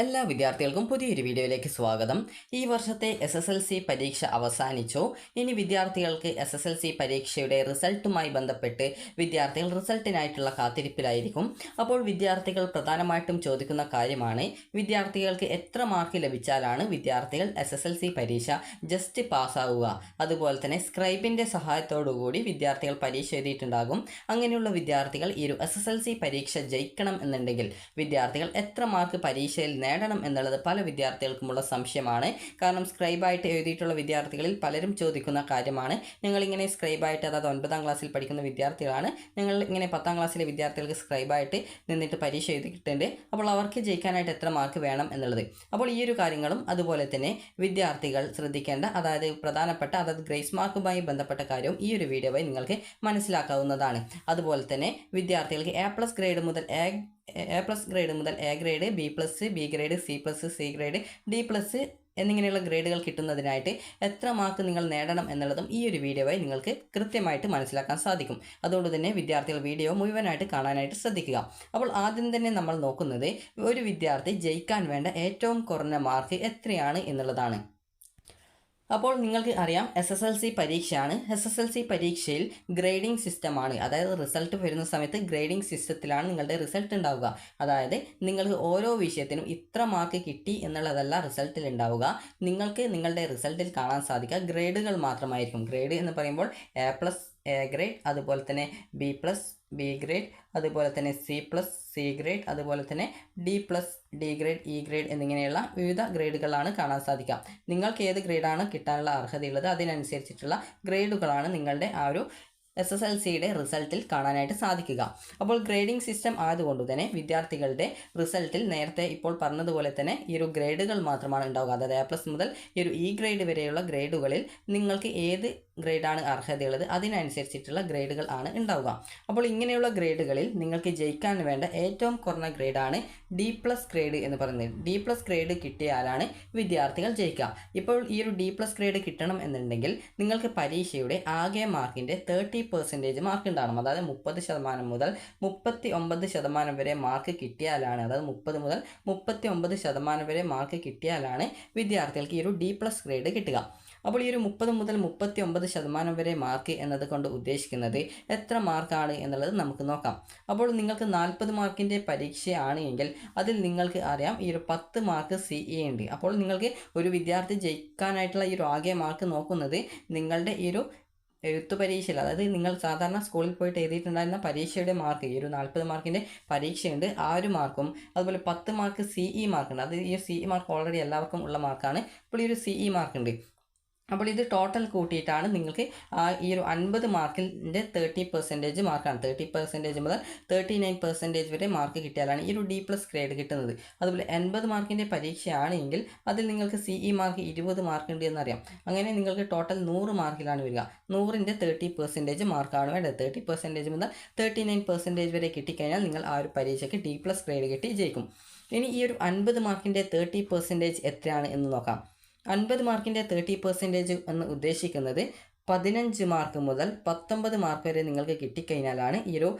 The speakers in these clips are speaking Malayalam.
എല്ലാ വിദ്യാർത്ഥികൾക്കും പുതിയൊരു വീഡിയോയിലേക്ക് സ്വാഗതം. ഈ വർഷത്തെ എസ് എസ് എൽ സി പരീക്ഷ അവസാനിച്ചു. ഇനി വിദ്യാർത്ഥികൾക്ക് എസ് എസ് എൽ സി പരീക്ഷയുടെ റിസൾട്ടുമായി ബന്ധപ്പെട്ട് വിദ്യാർത്ഥികൾ റിസൾട്ടിനായിട്ടുള്ള കാത്തിരിപ്പിലായിരിക്കും. അപ്പോൾ വിദ്യാർത്ഥികൾ പ്രധാനമായിട്ടും ചോദിക്കുന്ന കാര്യമാണ് വിദ്യാർത്ഥികൾക്ക് എത്ര മാർക്ക് ലഭിച്ചാലാണ് വിദ്യാർത്ഥികൾ എസ് എസ് എൽ സി പരീക്ഷ ജസ്റ്റ് പാസ്സാവുക? അതുപോലെ തന്നെ സ്ക്രൈബിന്റെ സഹായത്തോടുകൂടി വിദ്യാർത്ഥികൾ പരീക്ഷ എഴുതിയിട്ടുണ്ടാകും. അങ്ങനെയുള്ള വിദ്യാർത്ഥികൾ ഈ ഒരു എസ് എസ് എൽ സി പരീക്ഷ ജയിക്കണം എന്നുണ്ടെങ്കിൽ വിദ്യാർത്ഥികൾ എത്ര മാർക്ക് പരീക്ഷയിൽ നേടണം എന്നുള്ളത് പല വിദ്യാർത്ഥികൾക്കുമുള്ള സംശയമാണ്. കാരണം സ്ക്രൈബായിട്ട് എഴുതിയിട്ടുള്ള വിദ്യാർത്ഥികളിൽ പലരും ചോദിക്കുന്ന കാര്യമാണ്. നിങ്ങളിങ്ങനെ സ്ക്രൈബായിട്ട് അതായത് ഒൻപതാം ക്ലാസ്സിൽ പഠിക്കുന്ന വിദ്യാർത്ഥികളാണ്. നിങ്ങൾ ഇങ്ങനെ പത്താം ക്ലാസ്സിലെ വിദ്യാർത്ഥികൾക്ക് സ്ക്രൈബായിട്ട് നിന്നിട്ട് പരീക്ഷ എഴുതിയിട്ടുണ്ട്. അപ്പോൾ അവർക്ക് ജയിക്കാനായിട്ട് എത്ര മാർക്ക് വേണം എന്നുള്ളത്. അപ്പോൾ ഈ ഒരു കാര്യങ്ങളും അതുപോലെ തന്നെ വിദ്യാർത്ഥികൾ ശ്രദ്ധിക്കേണ്ട അതായത് പ്രധാനപ്പെട്ട അതായത് ഗ്രേസ് മാർക്കുമായി ബന്ധപ്പെട്ട കാര്യവും ഈ ഒരു വീഡിയോ വഴി നിങ്ങൾക്ക് മനസ്സിലാക്കാവുന്നതാണ്. അതുപോലെ തന്നെ വിദ്യാർത്ഥികൾക്ക് എ പ്ലസ് ഗ്രേഡ് മുതൽ എ എ പ്ലസ് ഗ്രേഡ് മുതൽ A grade B plus B grade C plus C grade D plus എന്നിങ്ങനെയുള്ള ഗ്രേഡുകൾ കിട്ടുന്നതിനായിട്ട് എത്ര മാർക്ക് നിങ്ങൾ നേടണം എന്നുള്ളതും ഈ ഒരു വീഡിയോ വഴി നിങ്ങൾക്ക് കൃത്യമായിട്ട് മനസ്സിലാക്കാൻ സാധിക്കും. അതുകൊണ്ട് തന്നെ വിദ്യാർത്ഥികൾ വീഡിയോ മുഴുവനായിട്ട് കാണാനായിട്ട് ശ്രദ്ധിക്കുക. അപ്പോൾ ആദ്യം തന്നെ നമ്മൾ നോക്കുന്നത് ഒരു വിദ്യാർത്ഥി ജയിക്കാൻ വേണ്ട ഏറ്റവും കുറഞ്ഞ മാർക്ക് എത്രയാണ് എന്നുള്ളതാണ്. അപ്പോൾ നിങ്ങൾക്ക് അറിയാം എസ് എസ് എൽ സി പരീക്ഷയാണ്. എസ് എസ് എൽ സി പരീക്ഷയിൽ ഗ്രേഡിംഗ് സിസ്റ്റമാണ് അതായത് റിസൾട്ട് വരുന്ന സമയത്ത് ഗ്രേഡിംഗ് സിസ്റ്റത്തിലാണ് നിങ്ങളുടെ റിസൾട്ട് ഉണ്ടാവുക. അതായത് നിങ്ങൾക്ക് ഓരോ വിഷയത്തിനും ഇത്ര മാർക്ക് കിട്ടി എന്നുള്ളതല്ല റിസൾട്ടിൽ ഉണ്ടാവുക. നിങ്ങൾക്ക് നിങ്ങളുടെ റിസൾട്ടിൽ കാണാൻ സാധിക്കുക. ഗ്രേഡുകൾ മാത്രമായിരിക്കും. ഗ്രേഡ് എന്ന് പറയുമ്പോൾ എ പ്ലസ് എ ഗ്രേഡ് അതുപോലെ തന്നെ ബി പ്ലസ് ബി ഗ്രേഡ് അതുപോലെ തന്നെ സി പ്ലസ് സി ഗ്രേഡ് അതുപോലെ തന്നെ D plus D grade E grade എന്നിങ്ങനെയുള്ള വിവിധ ഗ്രേഡുകളാണ് കാണാൻ സാധിക്കുക. നിങ്ങൾക്ക് ഏത് ഗ്രേഡാണ് കിട്ടാനുള്ള അർഹതയുള്ളത് അതിനനുസരിച്ചിട്ടുള്ള ഗ്രേഡുകളാണ് നിങ്ങളുടെ ആ ഒരു എസ് എസ് എൽ സിയുടെ റിസൾട്ടിൽ കാണാനായിട്ട് സാധിക്കുക. അപ്പോൾ ഗ്രേഡിംഗ് സിസ്റ്റം ആയതുകൊണ്ട് തന്നെ വിദ്യാർത്ഥികളുടെ റിസൾട്ടിൽ നേരത്തെ ഇപ്പോൾ പറഞ്ഞതുപോലെ തന്നെ ഈ ഒരു ഗ്രേഡുകൾ മാത്രമാണ് ഉണ്ടാവുക. അതായത് എ പ്ലസ് മുതൽ ഈ ഒരു ഇ ഗ്രേഡ് വരെയുള്ള ഗ്രേഡുകളിൽ നിങ്ങൾക്ക് ഏത് ഗ്രേഡാണ് അർഹതയുള്ളത്. അതിനനുസരിച്ചിട്ടുള്ള ഗ്രേഡുകൾ ആണ് ഉണ്ടാവുക. അപ്പോൾ ഇങ്ങനെയുള്ള ഗ്രേഡുകളിൽ നിങ്ങൾക്ക് ജയിക്കാൻ വേണ്ട ഏറ്റവും കുറഞ്ഞ ഗ്രേഡാണ് ഡി പ്ലസ് ഗ്രേഡ് എന്ന് പറയുന്നത്. ഡി പ്ലസ് ഗ്രേഡ് കിട്ടിയാലാണ് വിദ്യാർത്ഥികൾ ജയിക്കുക. ഇപ്പോൾ ഈ ഒരു ഡി പ്ലസ് ഗ്രേഡ് കിട്ടണം എന്നുണ്ടെങ്കിൽ നിങ്ങൾക്ക് പരീക്ഷയുടെ ആകെ മാർക്കിന്റെ തേർട്ടി പെർസെന്റേജ് മാർക്ക് ഉണ്ടാകണം അതായത് മുപ്പത് ശതമാനം മുതൽ മുപ്പത്തി ഒമ്പത് ശതമാനം വരെ മാർക്ക് കിട്ടിയാലാണ് അതായത് മുപ്പത് മുതൽ മുപ്പത്തി ഒമ്പത് ശതമാനം വരെ മാർക്ക് കിട്ടിയാലാണ് വിദ്യാർത്ഥികൾക്ക് ഈ ഒരു ഡി പ്ലസ് ഗ്രേഡ് കിട്ടുക. അപ്പോൾ ഈ ഒരു മുപ്പത് മുതൽ മുപ്പത്തി ഒമ്പത് ശതമാനം വരെ മാർക്ക് എന്നത് കൊണ്ട് ഉദ്ദേശിക്കുന്നത് എത്ര മാർക്കാണ് എന്നുള്ളത് നമുക്ക് നോക്കാം. അപ്പോൾ നിങ്ങൾക്ക് നാൽപ്പത് മാർക്കിന്റെ പരീക്ഷയാണ് എങ്കിൽ അതിൽ നിങ്ങൾക്ക് അറിയാം ഈ ഒരു പത്ത് മാർക്ക് സി ഇ ഉണ്ട്. അപ്പോൾ നിങ്ങൾക്ക് ഒരു വിദ്യാർത്ഥി ജയിക്കാനായിട്ടുള്ള ഈ ഒരു ആകെ മാർക്ക് നോക്കുന്നത് നിങ്ങളുടെ ഈ ഒരു എഴുത്തു പരീക്ഷയിൽ അതായത് നിങ്ങൾ സാധാരണ സ്കൂളിൽ പോയിട്ട് എഴുതിയിട്ടുണ്ടായിരുന്ന പരീക്ഷയുടെ മാർക്ക് ഈ ഒരു നാൽപ്പത് മാർക്കിന്റെ പരീക്ഷയുണ്ട്. ആ ഒരു മാർക്കും അതുപോലെ പത്ത് മാർക്ക് സി ഇ മാർക്കുണ്ട് അത് ഈ സി ഇ മാർക്ക് ഓൾറെഡി എല്ലാവർക്കും ഉള്ള മാർക്കാണ് ഇപ്പോൾ ഈ ഒരു സി ഇ മാർക്കുണ്ട് അപ്പോൾ ഇത് ടോട്ടൽ കൂട്ടിയിട്ടാണ് നിങ്ങൾക്ക് ആ ഈ ഒരു അൻപത് മാർക്കിന്റെ തേർട്ടി പെർസെന്റേജ് മാർക്കാണ് തേർട്ടി പെർസെന്റേജ് മുതൽ തേർട്ടി നയൻ പെർസെന്റേജ് വരെ മാർക്ക് കിട്ടിയാലാണ് ഈ ഒരു ഡി പ്ലസ് ഗ്രേഡ് കിട്ടുന്നത്. അതുപോലെ എൺപത് മാർക്കിന്റെ പരീക്ഷയാണെങ്കിൽ അതിൽ നിങ്ങൾക്ക് സി ഇ മാർക്ക് ഇരുപത് മാർക്ക് ഉണ്ട് എന്നറിയാം. അങ്ങനെ നിങ്ങൾക്ക് ടോട്ടൽ നൂറ് മാർക്കിലാണ് വരിക. നൂറിന്റെ തേർട്ടി പെർസെന്റേജ് മാർക്കാണ് വേണ്ടത്. തേർട്ടി പെർസെന്റേജ് മുതൽ തേർട്ടി നയൻ പെർസെന്റേജ് വരെ കിട്ടിക്കഴിഞ്ഞാൽ നിങ്ങൾ ആ ഒരു പരീക്ഷയ്ക്ക് ഡി പ്ലസ് ഗ്രേഡ് കിട്ടി ജയിക്കും. ഇനി ഈ ഒരു അൻപത് മാർക്കിന്റെ തേർട്ടി പെർസെന്റേജ് എത്രയാണ് എന്ന് നോക്കാം. അൻപത് മാർക്കിന്റെ തേർട്ടി പെർസെന്റേജ് എന്ന് ഉദ്ദേശിക്കുന്നത് പതിനഞ്ച് മാർക്ക് മുതൽ പത്തൊമ്പത് മാർക്ക് വരെ നിങ്ങൾക്ക് കിട്ടിക്കഴിഞ്ഞാലാണ് ഈ ഒരു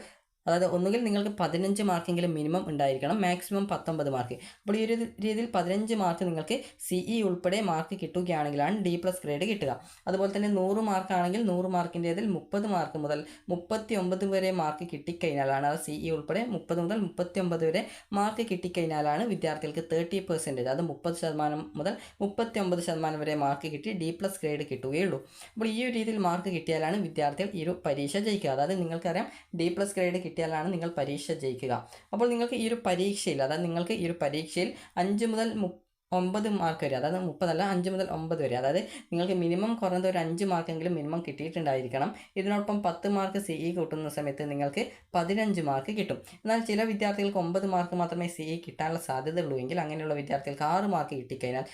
അതായത് ഒന്നുകിൽ നിങ്ങൾക്ക് പതിനഞ്ച് മാർക്കെങ്കിലും മിനിമം ഉണ്ടായിരിക്കണം മാക്സിമം പത്തൊമ്പത് മാർക്ക്. അപ്പോൾ ഈ ഒരു രീതിയിൽ പതിനഞ്ച് മാർക്ക് നിങ്ങൾക്ക് സി ഇ ഉൾപ്പെടെ മാർക്ക് കിട്ടുകയാണെങ്കിലാണ് ഡി പ്ലസ് ഗ്രേഡ് കിട്ടുക. അതുപോലെ തന്നെ നൂറ് മാർക്കാണെങ്കിൽ നൂറ് മാർക്കിന്റേതിൽ മുപ്പത് മാർക്ക് മുതൽ മുപ്പത്തി ഒമ്പത് വരെ മാർക്ക് കിട്ടിക്കഴിഞ്ഞാലാണ് അത് സി ഇ ഉൾപ്പെടെ മുപ്പത് മുതൽ മുപ്പത്തി ഒമ്പത് വരെ മാർക്ക് കിട്ടിക്കഴിഞ്ഞാലാണ് വിദ്യാർത്ഥികൾക്ക് തേർട്ടി പെർസെന്റേജ് അത് മുപ്പത് ശതമാനം മുതൽ മുപ്പത്തി ഒമ്പത് ശതമാനം വരെ മാർക്ക് കിട്ടി ഡി പ്ലസ് ഗ്രേഡ് കിട്ടുകയുള്ളൂ. അപ്പോൾ ഈ ഒരു രീതിയിൽ മാർക്ക് കിട്ടിയാലാണ് വിദ്യാർത്ഥികൾ ഈ ഒരു പരീക്ഷ ജയിക്കുക. അതായത് നിങ്ങൾക്കറിയാം ഡി പ്ലസ് ഗ്രേഡ് കിട്ടിയാലാണ് നിങ്ങൾ പരീക്ഷ ജയിക്കുക. അപ്പോൾ നിങ്ങൾക്ക് ഈ ഒരു പരീക്ഷയിൽ അതായത് നിങ്ങൾക്ക് ഈ ഒരു പരീക്ഷയിൽ അഞ്ച് മുതൽ ഒമ്പത് മാർക്ക് വരെ അതായത് മുപ്പതല്ല അഞ്ച് മുതൽ ഒമ്പത് വരെ. അതായത് നിങ്ങൾക്ക് മിനിമം കുറഞ്ഞത് ഒരു അഞ്ച് മാർക്കെങ്കിലും മിനിമം കിട്ടിയിട്ടുണ്ടായിരിക്കണം. ഇതിനോടൊപ്പം പത്ത് മാർക്ക് സി ഇ കിട്ടുന്ന സമയത്ത് നിങ്ങൾക്ക് പതിനഞ്ച് മാർക്ക് കിട്ടും. എന്നാൽ ചില വിദ്യാർത്ഥികൾക്ക് ഒമ്പത് മാർക്ക് മാത്രമേ സി ഇ കിട്ടാനുള്ള സാധ്യതയുള്ളൂ എങ്കിൽ അങ്ങനെയുള്ള വിദ്യാർത്ഥികൾക്ക് ആറ് മാർക്ക് കിട്ടിക്കഴിഞ്ഞാൽ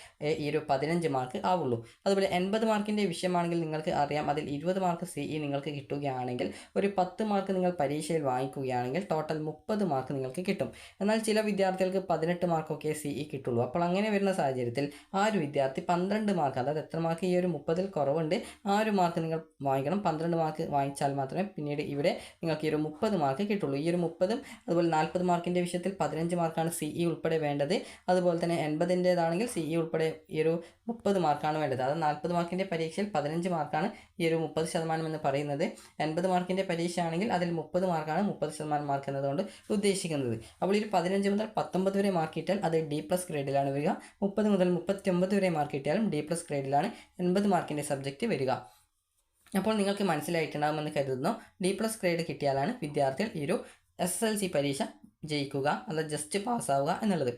ഈ ഒരു പതിനഞ്ച് മാർക്ക് ആവുള്ളൂ. അതുപോലെ എൺപത് മാർക്കിന്റെ വിഷയമാണെങ്കിൽ നിങ്ങൾക്ക് അറിയാം അതിൽ ഇരുപത് മാർക്ക് സി ഇ നിങ്ങൾക്ക് കിട്ടുകയാണെങ്കിൽ ഒരു പത്ത് മാർക്ക് നിങ്ങൾ പരീക്ഷയിൽ വാങ്ങിക്കുകയാണെങ്കിൽ ടോട്ടൽ മുപ്പത് മാർക്ക് നിങ്ങൾക്ക് കിട്ടും. എന്നാൽ ചില വിദ്യാർത്ഥികൾക്ക് പതിനെട്ട് മാർക്കൊക്കെ സി ഇ കിട്ടുള്ളൂ. അപ്പോൾ അങ്ങനെ വരുന്ന വരുന്ന സാഹചര്യത്തിൽ ആ ഒരു വിദ്യാർത്ഥി പന്ത്രണ്ട് മാർക്ക് അതായത് എത്ര മാർക്ക് ഈ ഒരു മുപ്പതിൽ കുറവുണ്ട് ആ ഒരു മാർക്ക് നിങ്ങൾ വാങ്ങിക്കണം. പന്ത്രണ്ട് മാർക്ക് വാങ്ങിച്ചാൽ മാത്രമേ പിന്നീട് ഇവിടെ നിങ്ങൾക്ക് ഈ ഒരു മുപ്പത് മാർക്ക് കിട്ടുള്ളൂ. ഈ ഒരു മുപ്പതും അതുപോലെ നാൽപ്പത് മാർക്കിന്റെ വിഷയത്തിൽ പതിനഞ്ച് മാർക്കാണ് സി ഇ ഉൾപ്പെടെ വേണ്ടത്. അതുപോലെ തന്നെ എൺപതിന്റേതാണെങ്കിൽ സി ഇ ഉൾപ്പെടെ ഈ ഒരു മുപ്പത് മാർക്കാണ് വേണ്ടത്. അത് നാൽപ്പത് മാർക്കിന്റെ പരീക്ഷയിൽ പതിനഞ്ച് മാർക്കാണ് ഈ ഒരു മുപ്പത് ശതമാനം എന്ന് പറയുന്നത്. എൺപത് മാർക്കിന്റെ പരീക്ഷ ആണെങ്കിൽ അതിൽ മുപ്പത് മാർക്കാണ് മുപ്പത് ശതമാനം മാർക്ക് എന്നതുകൊണ്ട് ഉദ്ദേശിക്കുന്നത്. അപ്പോൾ ഈ പതിനഞ്ച് മുതൽ പത്തൊമ്പത് വരെ മാർക്ക് അത് ഡി പ്ലസ് ഗ്രേഡിലാണ് വരിക. മുപ്പത് മുതൽ മുപ്പത്തി വരെ മാർക്ക് കിട്ടിയാലും ഡി പ്ലസ് ഗ്രേഡിലാണ് എൺപത് മാർക്കിന്റെ സബ്ജക്റ്റ് വരിക. അപ്പോൾ നിങ്ങൾക്ക് മനസ്സിലായിട്ടുണ്ടാകുമെന്ന് കരുതുന്നു. ഡി പ്ലസ് ഗ്രേഡ് കിട്ടിയാലാണ് വിദ്യാർത്ഥികൾ ഈ ഒരു എസ് എൽ സി പരീക്ഷ ജയിക്കുക അല്ല ജസ്റ്റ് പാസ്സാവുക എന്നുള്ളത്.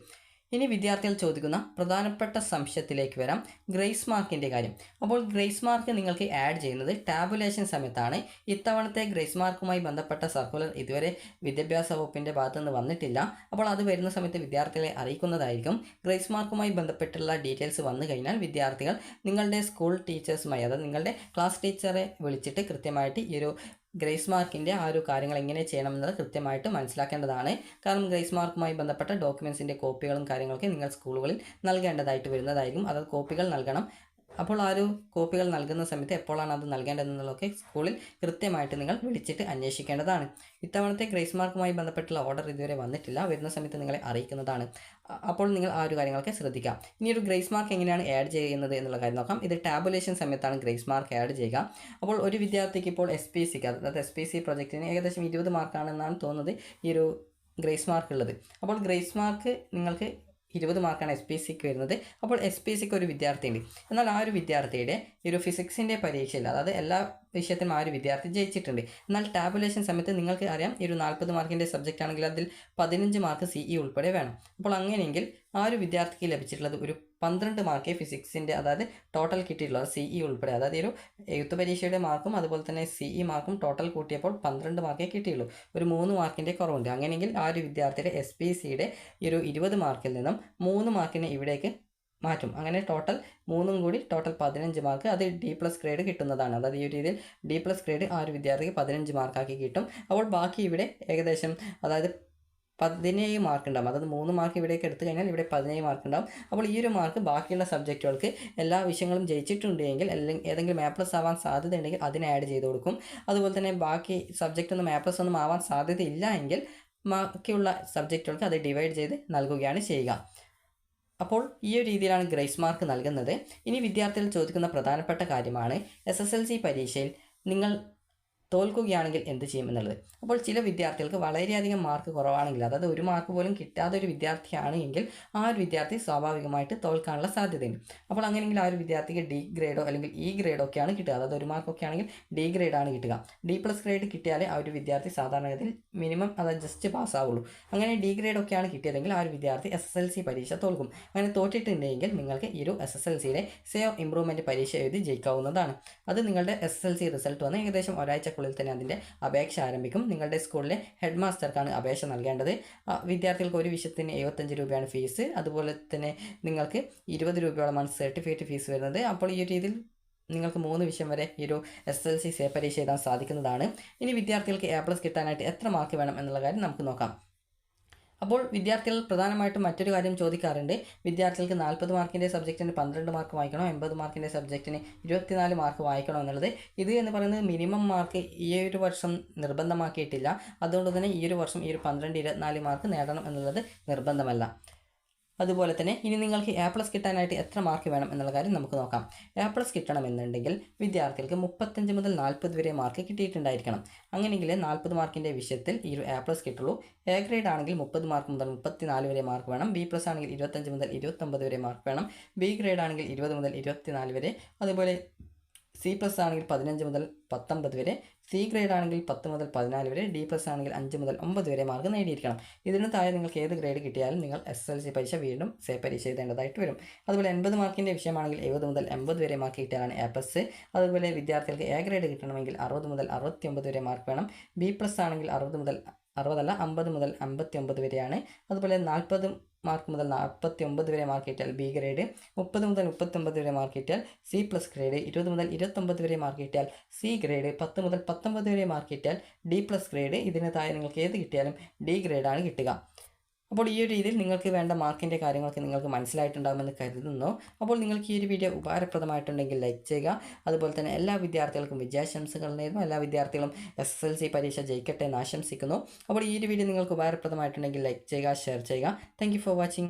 ഇനി വിദ്യാർത്ഥികൾ ചോദിക്കുന്ന പ്രധാനപ്പെട്ട സംശയത്തിലേക്ക് വരാം. ഗ്രേസ് മാർക്കിന്റെ കാര്യം. അപ്പോൾ ഗ്രേസ് മാർക്ക് നിങ്ങൾക്ക് ആഡ് ചെയ്യുന്നത് ടാബുലേഷൻ സമയത്താണ്. ഇത്തവണത്തെ ഗ്രേസ് മാർക്കുമായി ബന്ധപ്പെട്ട സർക്കുലർ ഇതുവരെ വിദ്യാഭ്യാസ വകുപ്പിന്റെ ഭാഗത്തു നിന്ന് വന്നിട്ടില്ല. അപ്പോൾ അത് വരുന്ന സമയത്ത് വിദ്യാർത്ഥികളെ അറിയിക്കുന്നതായിരിക്കും. ഗ്രേസ് മാർക്കുമായി ബന്ധപ്പെട്ടുള്ള ഡീറ്റെയിൽസ് വന്നു കഴിഞ്ഞാൽ വിദ്യാർത്ഥികൾ നിങ്ങളുടെ സ്കൂൾ ടീച്ചേഴ്സുമായി അതായത് നിങ്ങളുടെ ക്ലാസ് ടീച്ചറെ വിളിച്ചിട്ട് കൃത്യമായിട്ട് ഈ ഒരു ഗ്രേസ് മാർക്കിന്റെ ആ ഒരു കാര്യങ്ങൾ എങ്ങനെ ചെയ്യണമെന്നത് കൃത്യമായിട്ട് മനസ്സിലാക്കേണ്ടതാണ്. കാരണം ഗ്രേസ് മാർക്കുമായി ബന്ധപ്പെട്ട ഡോക്യുമെൻസിന്റെ കോപ്പികളും കാര്യങ്ങളൊക്കെ നിങ്ങൾ സ്കൂളുകളിൽ നൽകേണ്ടതായിട്ട് വരുന്നതായിരിക്കും. അത് കോപ്പികൾ നൽകണം. അപ്പോൾ ആ ഒരു കോപ്പികൾ നൽകുന്ന സമയത്ത് എപ്പോഴാണ് അത് നൽകേണ്ടതെന്നുള്ളതൊക്കെ സ്കൂളിൽ കൃത്യമായിട്ട് നിങ്ങൾ വിളിച്ചിട്ട് അന്വേഷിക്കേണ്ടതാണ്. ഇത്തവണത്തെ ഗ്രേസ് മാർക്കുമായി ബന്ധപ്പെട്ടുള്ള ഓർഡർ ഇതുവരെ വന്നിട്ടില്ല. വരുന്ന സമയത്ത് നിങ്ങളെ അറിയിക്കുന്നതാണ്. അപ്പോൾ നിങ്ങൾ ആ ഒരു കാര്യങ്ങളൊക്കെ ശ്രദ്ധിക്കാം. ഇനി ഒരു ഗ്രേസ് മാർക്ക് എങ്ങനെയാണ് ആഡ് ചെയ്യുന്നത് എന്നുള്ള കാര്യം നോക്കാം. ഇത് ടാബുലേഷൻ സമയത്താണ് ഗ്രേസ് മാർക്ക് ആഡ് ചെയ്യുക. അപ്പോൾ ഒരു വിദ്യാർത്ഥിക്ക് ഇപ്പോൾ എസ് പി സിക്ക് അതായത് എസ് പി സി പ്രൊജക്റ്റിന് ഏകദേശം ഇരുപത് മാർക്കാണെന്നാണ് തോന്നുന്നത് ഈ ഒരു ഗ്രേസ് മാർക്ക് ഉള്ളത് അപ്പോൾ ഗ്രേസ് മാർക്ക് നിങ്ങൾക്ക് ഇരുപത് മാർക്കാണ് എസ് പി സിക്ക് വരുന്നത്. അപ്പോൾ എസ് പി സിക്ക് ഒരു വിദ്യാർത്ഥിയുണ്ട്. എന്നാൽ ആ ഒരു വിദ്യാർത്ഥിയുടെ ഒരു ഫിസിക്സിന്റെ പരീക്ഷയിൽ അതായത് എല്ലാ വിഷയത്തിനും ആ ഒരു വിദ്യാർത്ഥി ജയിച്ചിട്ടുണ്ട്. എന്നാൽ ടാബുലേഷൻ സമയത്ത് നിങ്ങൾക്ക് അറിയാം ഈ ഒരു നാൽപ്പത് മാർക്കിന്റെ സബ്ജക്റ്റ് ആണെങ്കിൽ അതിൽ പതിനഞ്ച് മാർക്ക് സി ഇ ഉൾപ്പെടെ വേണം. അപ്പോൾ അങ്ങനെയെങ്കിൽ ആ ഒരു വിദ്യാർത്ഥിക്ക് ലഭിച്ചിട്ടുള്ളത് ഒരു പന്ത്രണ്ട് മാർക്കേ ഫിസിക്സിന്റെ അതായത് ടോട്ടൽ കിട്ടിയിട്ടുള്ളത് സി ഇ ഉൾപ്പെടെ. അതായത് ഒരു എഴുത്ത് പരീക്ഷയുടെ മാർക്കും അതുപോലെ തന്നെ സി ഇ മാർക്കും ടോട്ടൽ കൂട്ടിയപ്പോൾ പന്ത്രണ്ട് മാർക്കേ കിട്ടിയുള്ളൂ. ഒരു മൂന്ന് മാർക്കിന്റെ കുറവുണ്ട്. അങ്ങനെയെങ്കിൽ ആ ഒരു വിദ്യാർത്ഥിയുടെ എസ് പി സിയുടെ ഈ ഒരു ഇരുപത് മാർക്കിൽ നിന്നും മൂന്ന് മാർക്കിനെ ഇവിടേക്ക് മാറ്റും. അങ്ങനെ ടോട്ടൽ മൂന്നും കൂടി ടോട്ടൽ പതിനഞ്ച് മാർക്ക് അത് ഡി പ്ലസ് ഗ്രേഡ് കിട്ടുന്നതാണ്. അതായത് ഈ രീതിയിൽ ഡി പ്ലസ് ഗ്രേഡ് ആ ഒരു വിദ്യാർത്ഥിക്ക് പതിനഞ്ച് മാർക്കാക്കി കിട്ടും. അപ്പോൾ ബാക്കി ഇവിടെ ഏകദേശം അതായത് പതിനേഴ് മാർക്ക് ഉണ്ടാവും. അതായത് മൂന്ന് മാർക്ക് ഇവിടേക്ക് എടുത്തു കഴിഞ്ഞാൽ ഇവിടെ പതിനേഴ് മാർക്ക് ഉണ്ടാവും. അപ്പോൾ ഈ ഒരു മാർക്ക് ബാക്കിയുള്ള സബ്ജക്റ്റുകൾക്ക് എല്ലാ വിഷയങ്ങളും ജയിച്ചിട്ടുണ്ടെങ്കിൽ അല്ലെങ്കിൽ ഏതെങ്കിലും എ പ്ലസ് ആവാൻ സാധ്യത ഉണ്ടെങ്കിൽ അതിനെ ആഡ് ചെയ്ത് കൊടുക്കും. അതുപോലെ തന്നെ ബാക്കി സബ്ജക്റ്റ് ഒന്നും എ പ്ലസ് ഒന്നും ആവാൻ സാധ്യത ഇല്ല എങ്കിൽ ബാക്കിയുള്ള സബ്ജക്റ്റുകൾക്ക് അത് ഡിവൈഡ് ചെയ്ത് നൽകുകയാണ് ചെയ്യുക. അപ്പോൾ ഈ ഒരു രീതിയിലാണ് ഗ്രേസ് മാർക്ക് നൽകുന്നത്. ഇനി വിദ്യാർത്ഥികൾ ചോദിക്കുന്ന പ്രധാനപ്പെട്ട കാര്യമാണ് എസ് എസ് എൽ സി പരീക്ഷയിൽ നിങ്ങൾ തോൽക്കുകയാണെങ്കിൽ എന്ത് ചെയ്യുമെന്നുള്ളത് അപ്പോൾ ചില വിദ്യാർത്ഥികൾക്ക് വളരെയധികം മാർക്ക് കുറവാണെങ്കിൽ അതായത് ഒരു മാർക്ക് പോലും കിട്ടാത്ത ഒരു വിദ്യാർത്ഥിയാണ് എങ്കിൽ ആ ഒരു വിദ്യാർത്ഥി സ്വാഭാവികമായിട്ട് തോൽക്കാനുള്ള സാധ്യതയുണ്ട്. അപ്പോൾ അങ്ങനെയെങ്കിൽ ആ ഒരു വിദ്യാർത്ഥിക്ക് ഡി ഗ്രേഡോ അല്ലെങ്കിൽ ഇ ഗ്രേഡോ ഒക്കെയാണ് കിട്ടുക. അതായത് ഒരു മാർക്കൊക്കെ ആണെങ്കിൽ ഡി ഗ്രേഡാണ് കിട്ടുക. ഡി പ്ലസ് ഗ്രേഡ് കിട്ടിയാലേ ആ ഒരു വിദ്യാർത്ഥി സാധാരണഗതിയിൽ മിനിമം അതായത് ജസ്റ്റ് പാസ്സാവുള്ളൂ അങ്ങനെ ഡി ഗ്രേഡ് ഒക്കെയാണ് കിട്ടിയതെങ്കിൽ ആ ഒരു വിദ്യാർത്ഥി എസ് എസ് എൽ സി പരീക്ഷ തോൽക്കും. അങ്ങനെ തോറ്റിട്ടുണ്ടെങ്കിൽ നിങ്ങൾക്ക് ഈ ഒരു എസ് എസ് എൽ സിയിലെ സേവ് ഇമ്പ്രൂവ്മെന്റ് പരീക്ഷ എഴുതി ജയിക്കാവുന്നതാണ്. അത് നിങ്ങളുടെ S S L C result വന്ന് ഏകദേശം ഒരാഴ്ചക്കുള്ളിൽ തന്നെ അതിന്റെ അപേക്ഷ ആരംഭിക്കും. നിങ്ങളുടെ സ്കൂളിലെ ഹെഡ് മാസ്റ്റർക്കാണ് അപേക്ഷ നൽകേണ്ടത്. വിദ്യാർത്ഥികൾക്ക് ഒരു വിഷയത്തിന് എഴുപത്തഞ്ച് രൂപയാണ് ഫീസ്. അതുപോലെ തന്നെ നിങ്ങൾക്ക് ഇരുപത് രൂപയോളമാണ് സർട്ടിഫിക്കറ്റ് ഫീസ് വരുന്നത്. അപ്പോൾ ഈ രീതിയിൽ നിങ്ങൾക്ക് മൂന്ന് വിഷയം വരെ ഈ ഒരു എസ് എൽ സി സേ പരീക്ഷ എഴുതാൻ സാധിക്കുന്നതാണ്. ഇനി വിദ്യാർത്ഥികൾക്ക് എ പ്ലസ് കിട്ടാനായിട്ട് എത്ര മാർക്ക് വേണം എന്നുള്ള കാര്യം നമുക്ക് നോക്കാം. അപ്പോൾ വിദ്യാർത്ഥികൾ പ്രധാനമായിട്ടും മറ്റൊരു കാര്യം ചോദിക്കാറുണ്ട്. വിദ്യാർത്ഥികൾക്ക് നാൽപ്പത് മാർക്കിന്റെ സബ്ജക്റ്റിന് പന്ത്രണ്ട് മാർക്ക് വായിക്കണോ? എൺപത് മാർക്കിന്റെ സബ്ജക്റ്റിന് ഇരുപത്തിനാല് മാർക്ക് വായിക്കണോ എന്നുള്ളത്. ഇത് എന്ന് പറയുന്നത് മിനിമം മാർക്ക് ഈ ഒരു വർഷം നിർബന്ധമാക്കിയിട്ടില്ല. അതുകൊണ്ട് തന്നെ ഈ ഒരു വർഷം ഈ ഒരു പന്ത്രണ്ട് ഇരുപത്തിനാല് മാർക്ക് നേടണം എന്നുള്ളത് നിർബന്ധമല്ല. അതുപോലെ തന്നെ ഇനി നിങ്ങൾക്ക് എ പ്ലസ് കിട്ടാനായിട്ട് എത്ര മാർക്ക് വേണം എന്നുള്ള കാര്യം നമുക്ക് നോക്കാം. എ പ്ലസ് കിട്ടണമെന്നുണ്ടെങ്കിൽ വിദ്യാർത്ഥികൾക്ക് മുപ്പത്തഞ്ച് മുതൽ നാൽപ്പത് വരെ മാർക്ക് കിട്ടിയിട്ടുണ്ടായിരിക്കണം. അങ്ങനെയെങ്കിൽ നാൽപ്പത് മാർക്കിന്റെ വിഷയത്തിൽ ഈ ഒരു എ പ്ലസ് കിട്ടുള്ളൂ. എ ഗ്രേഡ് ആണെങ്കിൽ മുപ്പത് മാർക്ക് മുതൽ മുപ്പത്തി നാല് വരെ മാർക്ക് വേണം. ബി പ്ലസ് ആണെങ്കിൽ ഇരുപത്തഞ്ച് മുതൽ ഇരുപത്തൊമ്പത് വരെ മാർക്ക് വേണം. ബി ഗ്രേഡ് ആണെങ്കിൽ ഇരുപത് മുതൽ ഇരുപത്തിനാല് വരെ. അതുപോലെ സി പ്ലസ് ആണെങ്കിൽ പതിനഞ്ച് മുതൽ പത്തൊമ്പത് വരെ സി ഗ്രേഡ് ആണെങ്കിൽ പത്ത് മുതൽ പതിനാല് വരെ ഡി പ്ലസ് ആണെങ്കിൽ അഞ്ച് മുതൽ ഒമ്പത് വരെ മാർക്ക് നേടിയിരിക്കണം. ഇതിന് താഴെ നിങ്ങൾക്ക് ഏത് ഗ്രേഡ് കിട്ടിയാലും നിങ്ങൾ എസ് എൽ സി പരീക്ഷ വീണ്ടും സേ പരീക്ഷ എഴുതേണ്ടതായിട്ട് വരും. അതുപോലെ എൺപത് മാർക്കിന്റെ വിഷയമാണെങ്കിൽ എഴുപത് മുതൽ എൺപത് വരെ മാർക്ക് കിട്ടിയാലാണ് എ പ്ലസ്. അതുപോലെ വിദ്യാർത്ഥികൾക്ക് എ ഗ്രേഡ് കിട്ടണമെങ്കിൽ അറുപത് മുതൽ അറുപത്തി ഒമ്പത് വരെ മാർക്ക് വേണം. ബി പ്ലസ് ആണെങ്കിൽ അറുപത് മുതൽ അറുപതല്ല അമ്പത് മുതൽ അമ്പത്തി ഒമ്പത് വരെയാണ്. അതുപോലെ നാൽപ്പത് മാർക്ക് മുതൽ നാൽപ്പത്തി ഒമ്പത് വരെ മാർക്ക് കിട്ടിയാൽ ബി ഗ്രേഡ് മുപ്പത് മുതൽ മുപ്പത്തൊമ്പത് വരെ മാർക്ക് കിട്ടിയാൽ സി പ്ലസ് ഗ്രേഡ് ഇരുപത് മുതൽ ഇരുപത്തൊമ്പത് വരെ മാർക്ക് കിട്ടിയാൽ സി ഗ്രേഡ് പത്ത് മുതൽ പത്തൊമ്പത് വരെ മാർക്ക് കിട്ടിയാൽ ഡി പ്ലസ് ഗ്രേഡ് ഇതിന് താഴെ നിങ്ങൾക്ക് ഏത് കിട്ടിയാലും ഡി ഗ്രേഡാണ് കിട്ടുക. അപ്പോൾ ഈ ഒരു രീതിയിൽ നിങ്ങൾക്ക് വേണ്ട മാർക്കിന്റെ കാര്യങ്ങളൊക്കെ നിങ്ങൾക്ക് മനസ്സിലായിട്ടുണ്ടാകുമെന്ന് കരുതുന്നു. അപ്പോൾ നിങ്ങൾക്ക് ഈ ഒരു വീഡിയോ ഉപകാരപ്രദമായിട്ടുണ്ടെങ്കിൽ ലൈക്ക് ചെയ്യുക. അതുപോലെ തന്നെ എല്ലാ വിദ്യാർത്ഥികൾക്കും വിജയാശംസകൾ നേരുന്നു. എല്ലാ വിദ്യാർത്ഥികളും എസ് എസ് എൽ സി പരീക്ഷ ജയിക്കട്ടെ എന്ന് ആശംസിക്കുന്നു. അപ്പോൾ ഈ ഒരു വീഡിയോ നിങ്ങൾക്ക് ഉപകാരപ്രദമായിട്ടുണ്ടെങ്കിൽ ലൈക്ക് ചെയ്യുക ഷെയർ ചെയ്യുക. Thank for watching